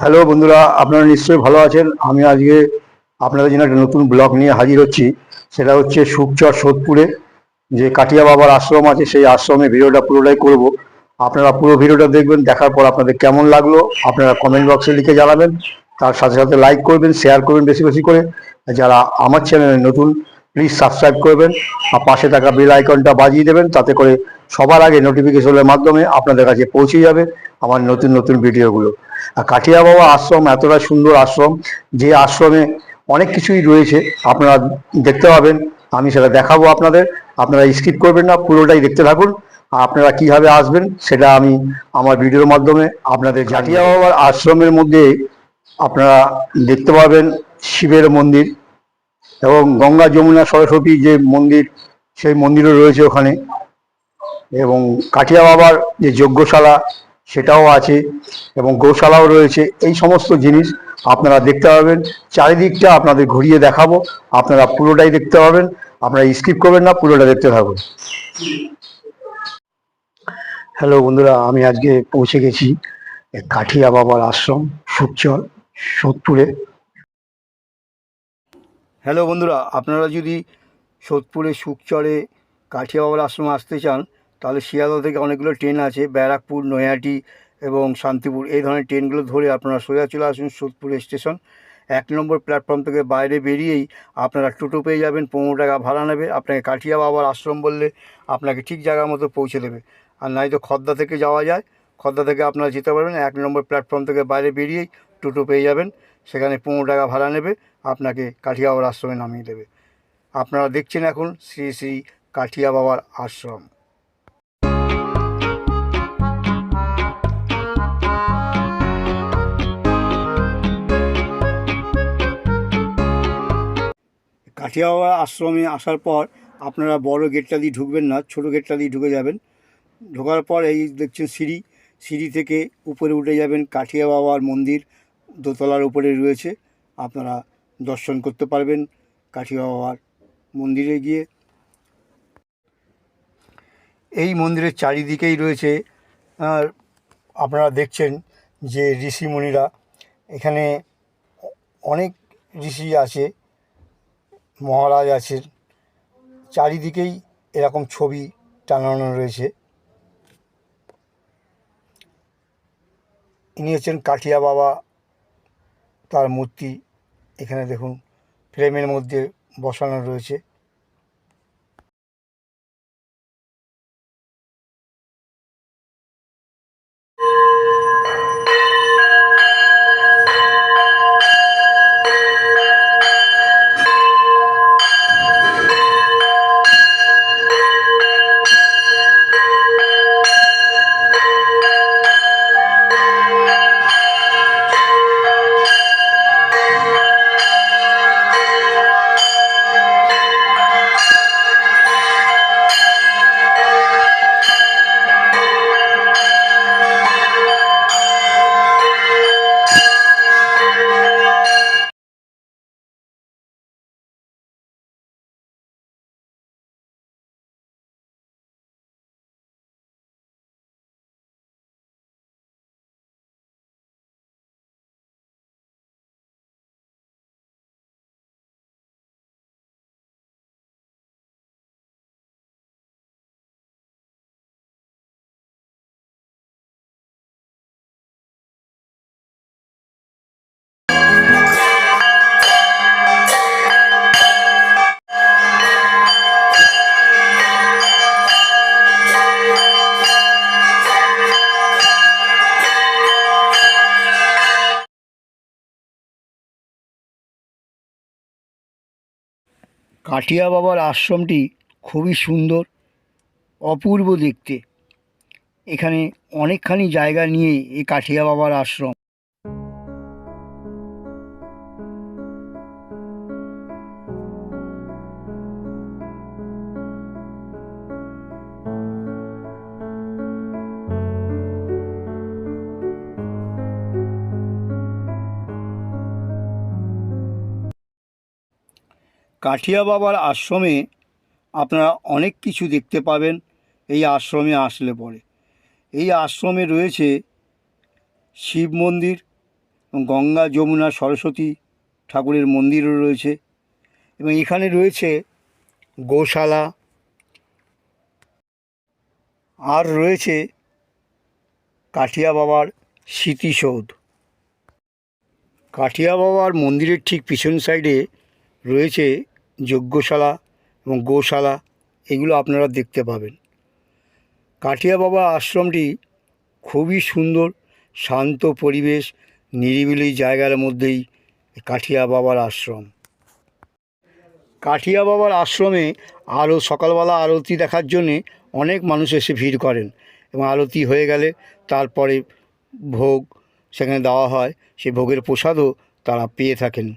Hello বন্ধুরা, আপনারা নিশ্চয়ই ভালো আছেন। আমি আজকে আপনাদের জন্য একটা নতুন ব্লগ নিয়ে হাজির হচ্ছি। সেটা হচ্ছে সুখচর সোদপুরে যে কাটিয়া বাবার আশ্রম আছে, সেই আশ্রমে ভিডিওটা পুরোটাই করব। আপনারা পুরো ভিডিওটা দেখবেন, দেখার পর আপনাদের কেমন লাগল, আপনারা কমেন্ট বক্সে লিখে জানাবেন। তার সাথে সাথে লাইক করবেন শেয়ার করবেন বেশি বেশি করে। যারা আমার চ্যানেলে নতুন প্লিজ সাবস্ক্রাইব করবেন। আর পাশে থাকা বেল আইকনটা বাজিয়ে দেবেন, তাতে করে সবার আগে নোটিফিকেশনের মাধ্যমে আপনাদের কাছে পৌঁছে যাবে আমার নতুন নতুন ভিডিওগুলো। আর কাঠিয়া বাবা আশ্রম এতটা সুন্দর আশ্রম, যে আশ্রমে অনেক কিছুই রয়েছে, আপনারা দেখতে পাবেন, আমি সেটা দেখাবো আপনাদের। আপনারা স্কিপ করবেন না, পুরোটাই দেখতে থাকুন। আর আপনারা কীভাবে আসবেন, সেটা আমি আমার ভিডিওর মাধ্যমে আপনাদের কাঠিয়া বাবার আশ্রমের মধ্যে আপনারা দেখতে পাবেন শিবের মন্দির এবং গঙ্গা, যমুনা, সরস্বতী যে মন্দির, সেই মন্দিরও রয়েছে ওখানে। এবং কাঠিয়া বাবার যে যজ্ঞশালা, সেটাও আছে এবং গৌশালাও রয়েছে। এই সমস্ত জিনিস আপনারা দেখতে পাবেন। চারিদিকটা আপনাদের ঘুরিয়ে দেখাবো। আপনারা পুরোটাই দেখতে পাবেন। আপনারা স্কিপ করবেন না, পুরোটা দেখতে থাকুন। হ্যালো বন্ধুরা, আমি আজকে পৌঁছে গেছি কাঠিয়া বাবার আশ্রম সুখচর সোদপুরে। হ্যালো বন্ধুরা, আপনারা যদি সোদপুরে সুখচরে কাঠিয়া বাবার আশ্রমে আসতে চান তাহলে শিয়ালদা থেকে অনেকগুলো ট্রেন আছে, ব্যারাকপুর, নৈহাটি এবং শান্তিপুর। এই ধরনের ট্রেনগুলো ধরে আপনারা সোজা চলে আসুন সোদপুর স্টেশন। এক নম্বর প্ল্যাটফর্ম থেকে বাইরে বেরিয়েই আপনারা টোটো পেয়ে যাবেন, পনেরো টাকা ভাড়া নেবে। আপনাকে কাঠিয়া বাবার আশ্রম বললে আপনাকে ঠিক জায়গার মতো পৌঁছে দেবে। আর নয়তো খদ্দা থেকে যাওয়া যায়। খদ্দা থেকে আপনারা যেতে পারবেন। এক নম্বর প্ল্যাটফর্ম থেকে বাইরে বেরিয়েই টোটো পেয়ে যাবেন। সেখানে পনেরো টাকা ভাড়া নেবে। আপনাকে কাঠিয়া বাবার আশ্রমে নামিয়ে দেবে। আপনারা দেখছেন এখন শ্রী শ্রী কাঠিয়া বাবার আশ্রম। কাঠিয়াওয়া আশ্রমে আসার পর আপনারা বড় গেটটা দিয়ে ঢুকবেন না, ছোট গেটটা দিয়ে ঢুকে যাবেন। ঢোকার পর এই দেখছেন সিঁড়ি সিঁড়ি থেকে উপরে উঠে যাবেন কাঠিয়া বাবার মন্দির, দোতলার উপরে রয়েছে। আপনারা দর্শন করতে পারবেন কাঠিয়া বাবার মন্দিরে গিয়ে। এই মন্দিরের চারিদিকেই রয়েছে আপনারা দেখছেন যে ঋষিমুনিরা এখানে অনেক ঋষি আছে। মহারাজ আছেন। চারিদিকেই এরকম ছবি টানানো রয়েছে। ইনি হচ্ছেন কাঠিয়া বাবা, তার মূর্তি এখানে দেখুন, ফ্রেমের মধ্যে বসানো রয়েছে। কাঠিয়া বাবার আশ্রমটি খুবই সুন্দর, অপূর্ব দেখতে। এখানে অনেকখানি জায়গা নিয়ে এই কাঠিয়া বাবার আশ্রম। কাঠিয়া বাবার আশ্রমে আপনারা অনেক কিছু দেখতে পাবেন। এই আশ্রমে আসলে পরে। এই আশ্রমে রয়েছে শিব মন্দির, গঙ্গা, যমুনা, সরস্বতী ঠাকুরের মন্দিরও রয়েছে এবং এখানে রয়েছে গোশালা। আর রয়েছে কাঠিয়া বাবার স্মৃতিসৌধ। কাঠিয়া বাবার মন্দিরের ঠিক পিছন সাইডে রয়েছে যজ্ঞশালা এবং গোশালা, এগুলো আপনারা দেখতে পাবেন। কাঠিয়া বাবা আশ্রমটি খুবই সুন্দর, শান্ত পরিবেশ, নিরিবিলি জায়গার মধ্যেই কাঠিয়া বাবার আশ্রম। কাঠিয়া বাবার আশ্রমে আরও সকালবেলা আরতি দেখার জন্যে অনেক মানুষ এসে ভিড় করেন এবং আরতি হয়ে গেলে তারপরে ভোগ সেখানে দেওয়া হয়, সেই ভোগের প্রসাদও তারা পেয়ে থাকেন।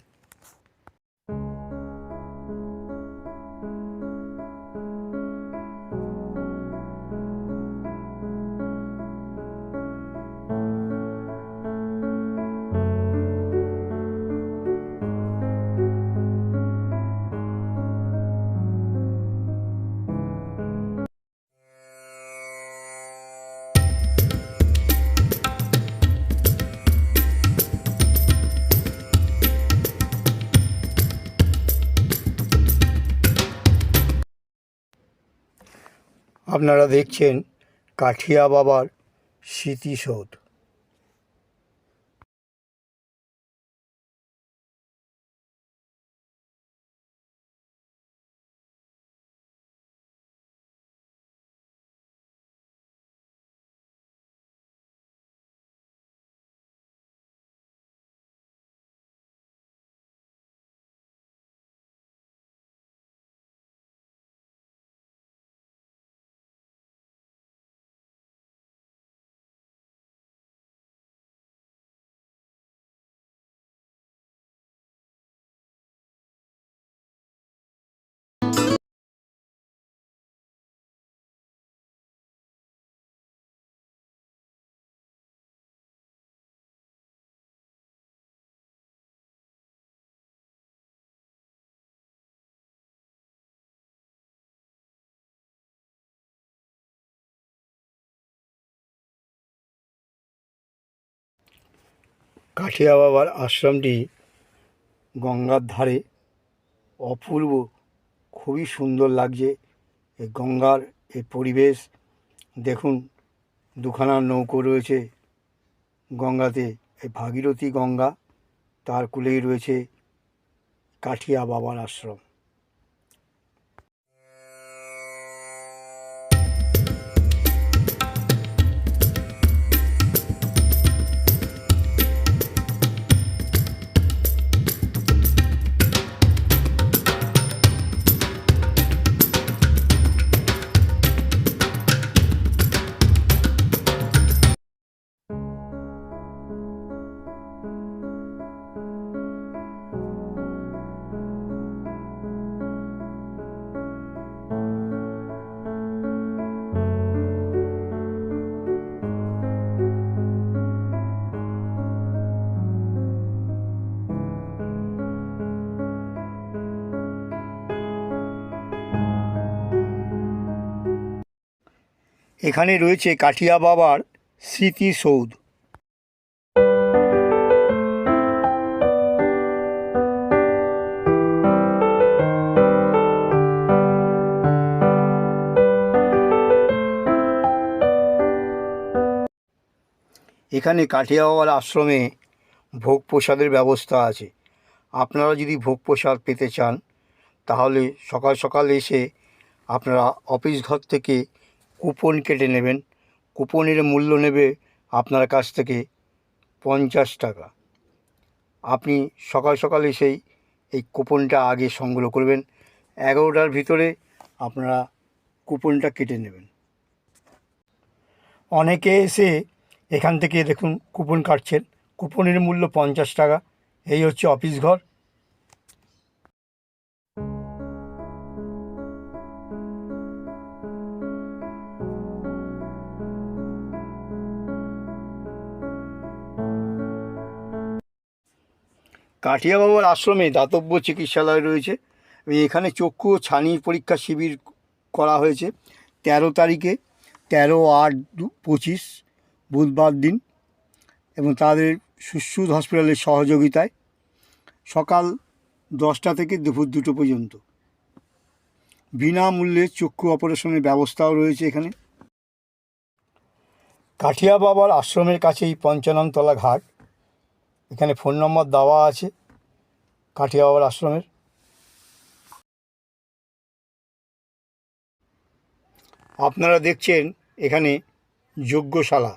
আপনারা দেখছেন কাঠিয়া বাবার স্মৃতিসৌধ। কাঠিয়া বাবার আশ্রমটি গঙ্গার ধারে অপূর্ব, খুবই সুন্দর লাগছে এই গঙ্গার এই পরিবেশ। দেখুন, দুখানা নৌকো রয়েছে গঙ্গাতে, এই ভাগীরথী গঙ্গা, তার কুলেই রয়েছে কাঠিয়া বাবার আশ্রম। এখানে রয়েছে কাঠিয়া বাবার স্মৃতিসৌধ এখানে কাঠিয়া বাবার আশ্রমে ভোগ প্রসাদের ব্যবস্থা আছে। আপনারা যদি ভোগ প্রসাদ পেতে চান, তাহলে সকাল সকাল এসে আপনারা অফিস ঘর থেকে কুপন কেটে নেবেন। কুপনের মূল্য নেবে আপনার কাছ থেকে পঞ্চাশ টাকা। আপনি সকাল সকাল এসেই এই কুপনটা আগে সংগ্রহ করবেন। এগারোটার ভিতরে আপনারা কুপনটা কেটে নেবেন। অনেকে এসে এখান থেকে দেখুন কুপন কাটছেন। কুপনের মূল্য পঞ্চাশ টাকা। এই হচ্ছে অফিস ঘর। কাঠিয়া বাবার আশ্রমে দাতব্য চিকিৎসালয় রয়েছে। এখানে চক্ষু ও ছানি পরীক্ষা শিবির করা হয়েছে। তেরো তারিখে, তেরো আট দু পঁচিশ, বুধবার দিন। এবং তাদের সুশ্রুত হসপিটালের সহযোগিতায় সকাল দশটা থেকে দুপুর দুটো পর্যন্ত। বিনামূল্যে চক্ষু অপারেশনের ব্যবস্থাও রয়েছে এখানে। কাঠিয়া বাবার আশ্রমের কাছেই পঞ্চাননতলা ঘাট। এখানে ফোন নম্বর দেওয়া আছে কাঠিয়া বাবার আশ্রমের। আপনারা দেখছেন এখানে যজ্ঞশালা।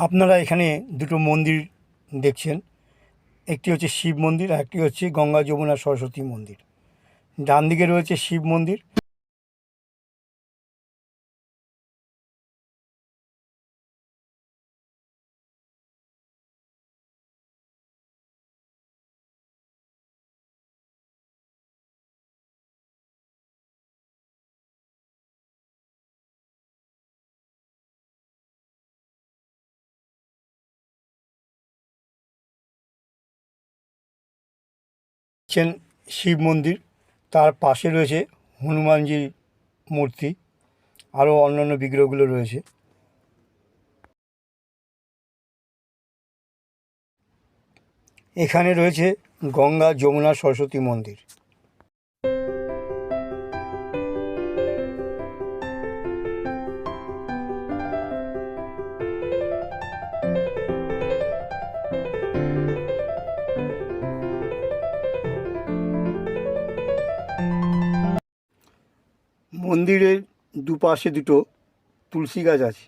আপনারা এখানে দুটো মন্দির দেখছেন। একটি হচ্ছে শিব মন্দির আর একটি হচ্ছে গঙ্গা যমুনা সরস্বতী মন্দির। ডান দিকে রয়েছে শিব মন্দির। দেখছেন শিব মন্দির। তার পাশে রয়েছে হনুমানজির মূর্তি, আরও অন্যান্য বিগ্রহগুলো রয়েছে। এখানে রয়েছে গঙ্গা যমুনা সরস্বতী মন্দির। মন্দিরের দুপাশে দুটো তুলসী গাছ আছে।